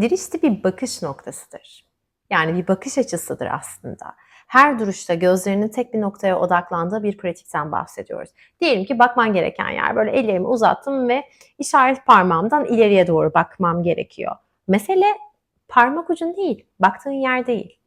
Dirişti bir bakış noktasıdır. Yani bir bakış açısıdır aslında. Her duruşta gözlerinin tek bir noktaya odaklandığı bir pratikten bahsediyoruz. Diyelim ki bakman gereken yer böyle ellerimi uzattım ve işaret parmağımdan ileriye doğru bakmam gerekiyor. Mesele parmak ucun değil, baktığın yer değil.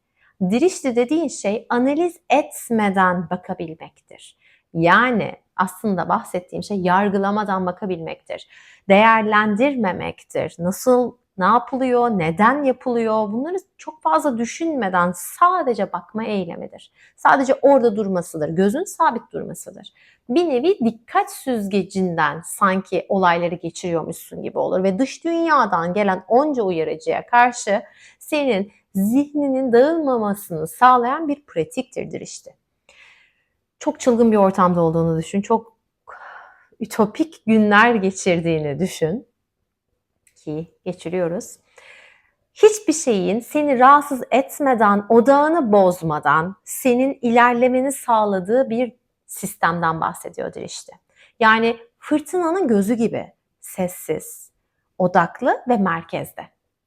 Dirişti dediğin şey analiz etmeden bakabilmektir. Yani aslında bahsettiğim şey yargılamadan bakabilmektir. Değerlendirmemektir. Nasıl, ne yapılıyor, neden yapılıyor bunları çok fazla düşünmeden sadece bakma eylemidir. Sadece orada durmasıdır, gözün sabit durmasıdır. Bir nevi dikkat süzgecinden sanki olayları geçiriyormuşsun gibi olur ve dış dünyadan gelen onca uyarıcıya karşı senin zihninin dağılmamasını sağlayan bir pratiktir işte. Çok çılgın bir ortamda olduğunu düşün. Çok ütopik günler geçirdiğini düşün. Ki geçiriyoruz. Hiçbir şeyin seni rahatsız etmeden, odağını bozmadan senin ilerlemeni sağladığı bir sistemden bahsediyordur işte. Yani fırtınanın gözü gibi sessiz, odaklı ve merkezde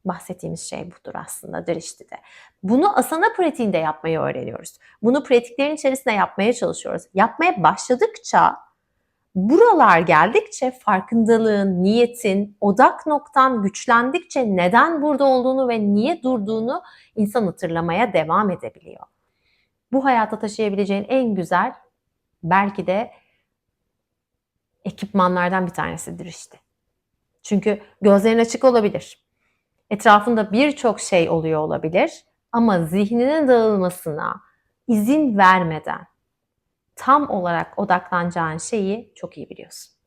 bahsettiğimiz şey budur aslında Drishti'de. Bunu asana pratiğinde yapmayı öğreniyoruz. Bunu pratiklerin içerisinde yapmaya çalışıyoruz. Yapmaya başladıkça buralar geldikçe farkındalığın, niyetin, odak noktan güçlendikçe neden burada olduğunu ve niye durduğunu insan hatırlamaya devam edebiliyor. Bu hayata taşıyabileceğin en güzel belki de ekipmanlardan bir tanesidir işte. Çünkü gözlerin açık olabilir etrafında birçok şey oluyor olabilir ama zihninin dağılmasına izin vermeden tam olarak odaklanacağın şeyi çok iyi biliyorsun.